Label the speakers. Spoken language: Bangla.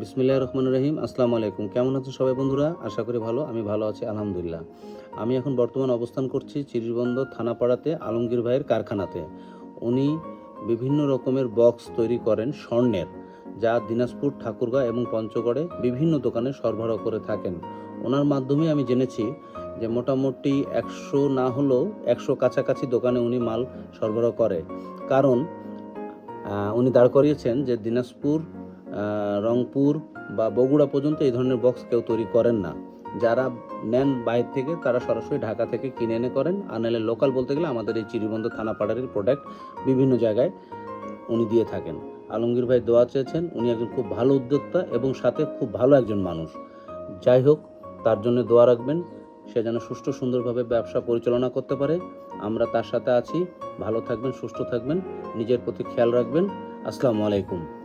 Speaker 1: বিসমিল্লাহ রহমান রহিম, আসসালামু আলাইকুম। কেমন আছেন সবাই বন্ধুরা? আশা করি ভালো, আমি ভালো আছি, আলহামদুলিল্লাহ। আমি এখন বর্তমান অবস্থান করছি চিরিরবন্দ থানাপাড়াতে আলমগীর ভাইয়ের কারখানাতে। উনি বিভিন্ন রকমের বক্স তৈরি করেন স্বর্ণের, যা দিনাজপুর, ঠাকুরগাঁও এবং পঞ্চগড়ে বিভিন্ন দোকানে সরবরাহ করে থাকেন। ওনার মাধ্যমে আমি জেনেছি যে মোটামুটি একশো না হলেও একশো কাছাকাছি দোকানে উনি মাল সরবরাহ করে। কারণ উনি দাঁড় করিয়েছেন যে দিনাজপুর রংপুর বা বগুড়া পর্যন্ত এই ধরনের বক্স কেউ তৈরি করেন না। যারা নেন বাইরে থেকে, তারা সরাসরি ঢাকা থেকে কিনে এনে করেন। আর নাহলে লোকাল বলতে গেলে আমাদের এই চিরিবন্ধ থানাপাড়ারের প্রোডাক্ট বিভিন্ন জায়গায় উনি দিয়ে থাকেন। আলমগীর ভাই দোয়া চেয়েছেন, উনি একজন খুব ভালো উদ্যোক্তা এবং সাথে খুব ভালো একজন মানুষ। যাই হোক, তার জন্য দোয়া রাখবেন, সে যেন সুষ্ঠু সুন্দরভাবে ব্যবসা পরিচালনা করতে পারে। আমরা তার সাথে আছি, ভালো থাকবেন, সুস্থ থাকবেন, নিজের প্রতি খেয়াল রাখবেন। আসসালামু আলাইকুম।